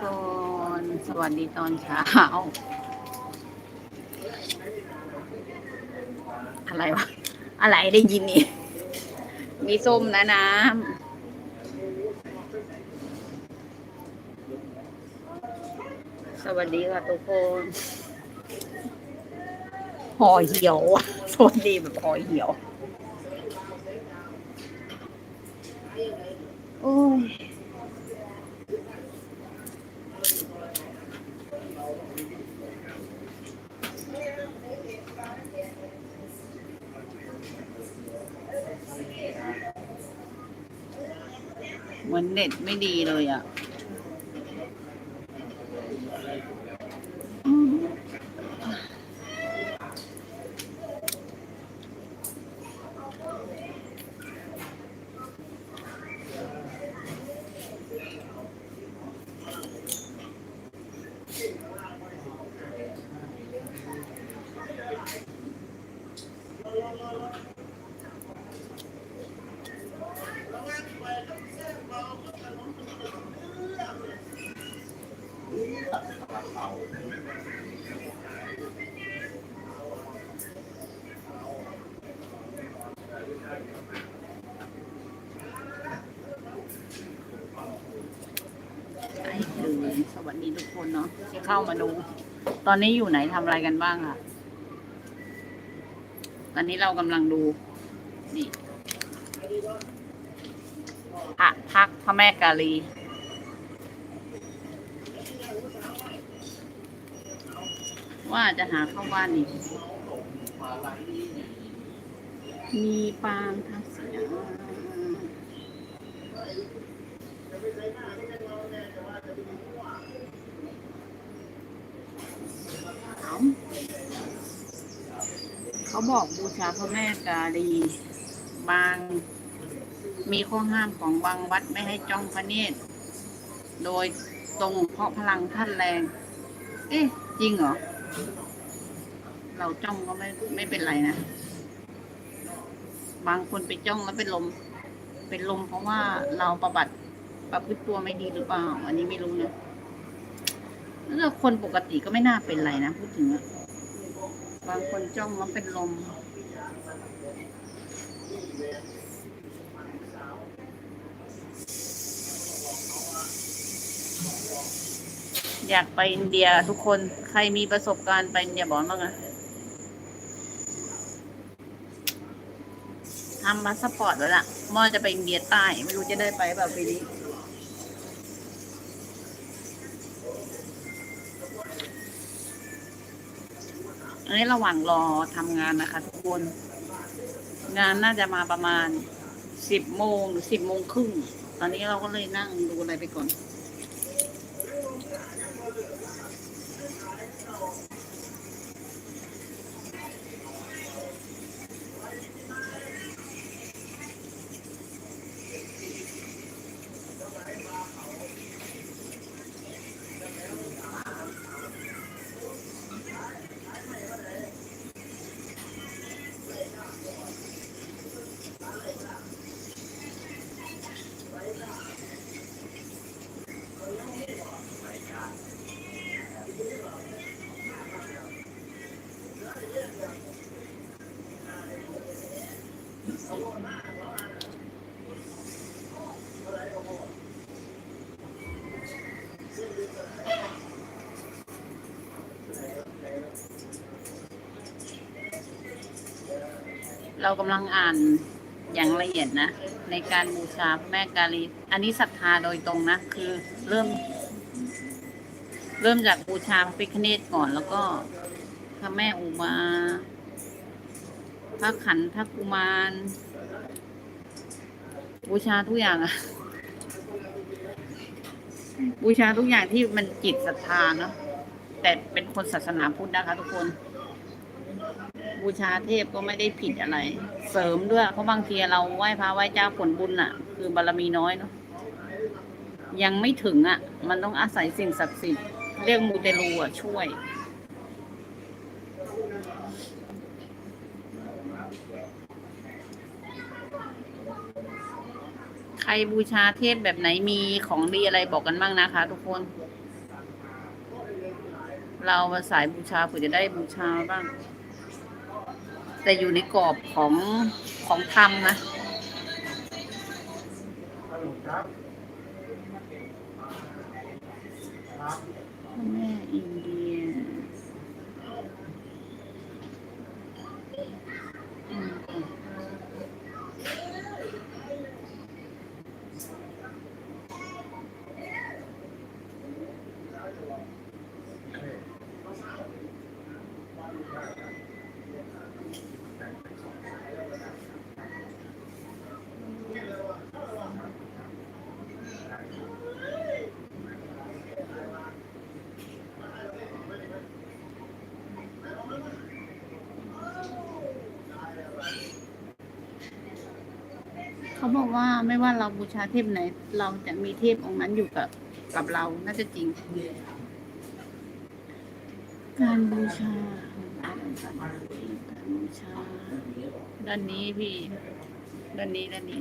คน สวัสดีตอนเช้า อะไรวะ อะไรได้ยินนี่ มีส้มนะน้ำสวัสดีค่ะทุกคนห่อเหี่ยวสวัสดีแบบห่อเหี่ยว โอ้ย เหมือนเน็ตไม่ดีเลยอะ คนเนาะที่เข้ามาดู ตอนนี้อยู่ไหนทำอะไรกันบ้างค่ะ ตอนนี้เรากำลังดู นี่พระพักพระแม่กาลี ว่าจะหาเข้าบ้านอีกมีปางทัศยาเอา เขาบอกบูชาพระแม่กาลี บาง มีข้อห้ามของบางวัดไม่ให้จ้องพระเนตร โดยตรงเพราะพลังท่านแรง เอ๊ะ จริงเหรอ เราจ้องก็ไม่ไม่เป็นไรนะ บางคนไปจ้องแล้วเป็นลม เป็นลมเพราะว่าเราประบัติประพฤติตัวไม่ดีหรือเปล่า อันนี้ไม่รู้นะแล้วคนปกติก็ไม่น่าเป็นไรนะพูดถึงอะ บางคนจ้องแล้วเป็นลม อยากไปอินเดียทุกคนใครมีประสบการณ์ไปอินเดียบอกบ้างอะทำพาสปอร์ตแล้วล่ะมอจะไปอินเดียใต้ ไม่รู้จะได้ไปแบบปีนี้ อันนี้ระหว่างรอทำงานนะคะ ทุกคน งานน่าจะมาประมาณสิบโมงหรือสิบโมงครึ่ง ตอนนี้เราก็เลยนั่งดูอะไรไปก่อน เรากำลังอ่านอย่างละเอียดนะ ในการบูชาพระแม่กาลี อันนี้ศรัทธาโดยตรงนะ คือเริ่ม เริ่มจากบูชาพระพิฆเนศก่อนแล้วก็พระแม่อุมา พระขันธกุมาร บูชาทุกอย่างอะบูชาทุกอย่างที่มันจิตศรัทธาเนาะแต่เป็นคนศาสนาพุทธนะคะทุกคน บูชาเทพก็ไม่ได้ผิดอะไร เสริมด้วยเพราะบางทีเราไหว้พระไหว้เจ้าผลบุญอะ่ะคือบารมีน้อยเนาะยังไม่ถึงอะ่ะมันต้องอาศัยสิ่งศักดิ์สิทธิ์เรียกมูเตลูอะช่วยใครบูชาเทพแบบไหนมีของดีอะไรบอกกันบ้างนะคะ ทุกคน เรามาสายบูชาเผื่อจะได้บูชาบ้าง แต่อยู่ในกรอบของของธรรมนะแม่อินเดีย เขาบอกว่าไม่ว่าเราบูชาเทพไหน เราจะมีเทพองค์นั้นอยู่กับกับเราน่าจะจริง การบูชาการบูชาด้านนี้พี่ด้านนี้ด้านนี้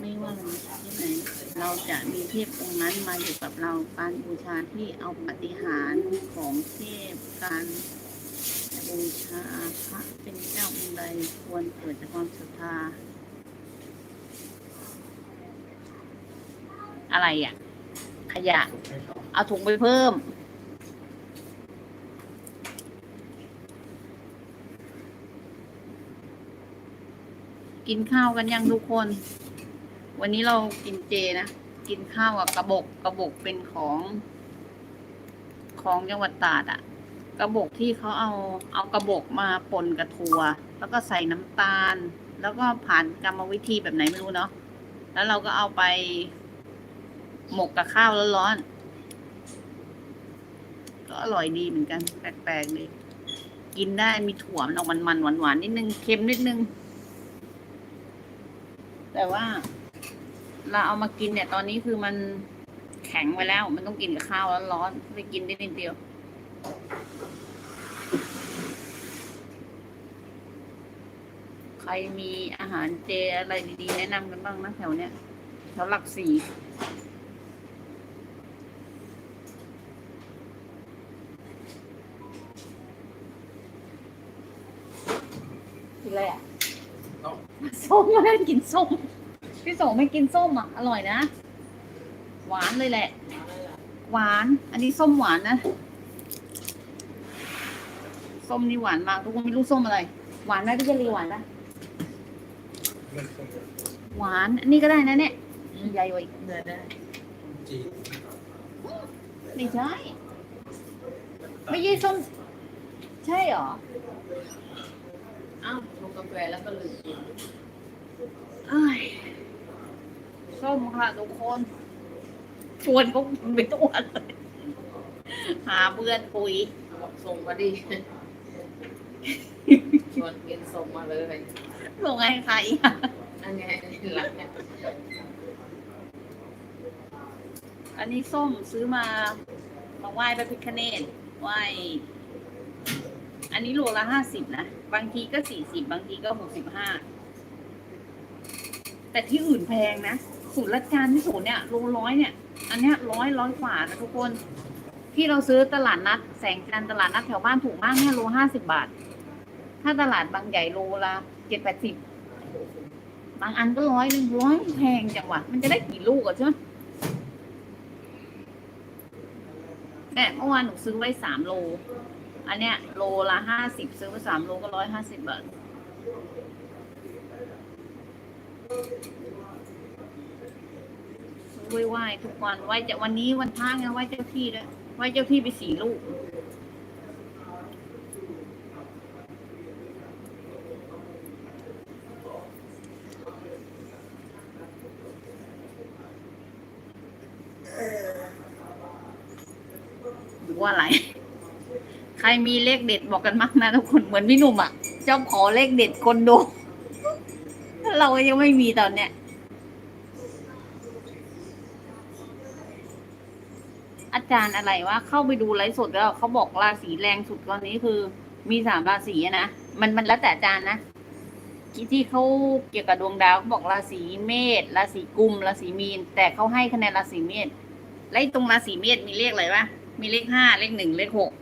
ไม่ว่าเราจะที่ไหนเราจะมีเทพองค์นั้นมาอยู่กับเราการบูชาที่เอาปฏิหารของเทพการ บูชาพระเป็นเจ้าองค์ใดควรเกิดจากความศรัทธา อะไรอะ ขยะ เอาถุงไปเพิ่ม กินข้าวกันยังทุกคน วันนี้เรากินเจนะ กินข้าวกับกระบอกกระบอกเป็นของ ของจังหวัดตราดอะ กระบอกที่เขาเอาเอากระบอกมาปนกระทัวแล้วก็ใส่น้ำตาล แล้วก็ผ่านกรรมวิธีแบบไหนไม่รู้เนาะแล้วเราก็เอาไป หมกกับข้าวร้อนๆก็อร่อยดีเหมือนกัน แปลกๆดีกินได้มีถั่วมันออกมันๆหวานๆนิดนึงเค็มนิดนึง แต่ว่า เราเอามากินเนี่ย ตอนนี้คือมันแข็งไปแล้ว มันต้องกินกับข้าวร้อนๆไปกินได้นิดเดียว ใครมีอาหารเจอะไรดีๆ แนะนำกันบ้างนะแถวเนี้ยแถวหลักสี่กินอะไรอะส้มไม่ได้กินส้ม พี่โสไม่กินส้มอะ อร่อยนะ หวานเลยแหละ หวาน อันนี้ส้มหวานนะ ส้มนี่หวานมากทุกคนไม่รู้ส้มอะไร หวานไหมพี่เจรีหวานปะมันคงจะหวานอันนี้ก็ได้นะเนี่ยใหญ่กว่าอีกเนื้อได้จีนไม่ใช่ไม่ใช่ส้ม ใช่เหรออ้าวลงกาแฟแล้วก็ลืมกินเอ้ยส้มค่ะทุกคนชวนเขาไปทุกวันเลยหาเพื่อนคุยบอกส่งมาดิ ชวนกินส่งมา เลยลงให้ใครอะอันไงหลังเนี่ยอันนี้ส้มซื้อมามาไหว้พระพิฆเนศไหว้อันนี้โลละห้าสิบนะ บางทีก็สี่สิบบางทีก็หกสิบห้าแต่ที่อื่นแพงนะสูตรละจานที่สูตรเนี่ยโลร้อยเนี่ย อันเนี้ยร้อยร้อยกว่านะทุกคน ที่เราซื้อตลาดนัด แสงจันทร์ตลาดนัดแถวบ้านถูกมากเนี่ยโลห้าสิบบาท ถ้าตลาดบางใหญ่โลละเจ็ดแปดสิบบางอันก็ร้อยหนึ่งร้อยแพงจังวะมันจะได้กี่ลูกอะใช่ไหมเนี่ยเมื่อวานหนูซื้อไว้สามโล อันเนี้ยโลละห้าสิบซื้อไว้สามโลก็ร้อยห้าสิบบาทไหว้ไหว้ทุกวันไหว้จะวันนี้วันพระไงไหว้เจ้าที่ด้วยไหว้เจ้าที่ไปสี่ลูก ว่าอะไร ใครมีเลขเด็ดบอกกันมั้งนะทุกคนเหมือนพี่หนุ่มอะเจ้าขอเลขเด็ดคนดู เรายังไม่มีตอนเนี้ย อาจารย์อะไรวะเข้าไปดูไลฟ์สดแล้วเขาบอกราศีแรงสุดตอนนี้คือ มีสามราศีนะมันมันแล้วแต่อาจารย์นะที่เขาเกี่ยวกับดวงดาวเขาบอกราศีเมษราศีกุมราศีมีน แต่เขาให้คะแนนราศีเมษและตรงราศีเมษมีเลขอะไรวะ มีเลขห้าเลขหนึ่งเลขหก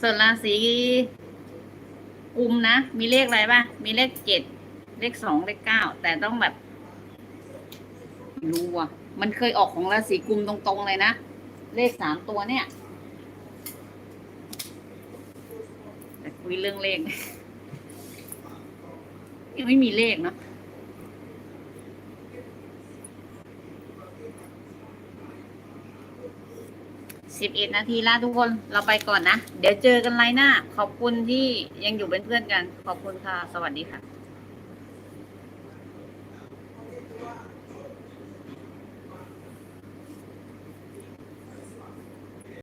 ส่วนราศีกุมนะ มีเลขอะไรปะมีเลขเจ็ดเลขสองเลขเก้าแต่ต้องแบบรู้ว่ะ มันเคยออกของราศีกุมตรงๆเลยนะ เลขสามตัวเนี่ยแต่คุยเรื่องเลขยังไม่มีเลขเนาะ สิบเอ็ดนาทีละทุกคนเราไปก่อนนะ เดี๋ยวเจอกันไลน์หน้า ขอบคุณที่ยังอยู่เป็นเพื่อนกัน ขอบคุณค่ะ สวัสดีค่ะ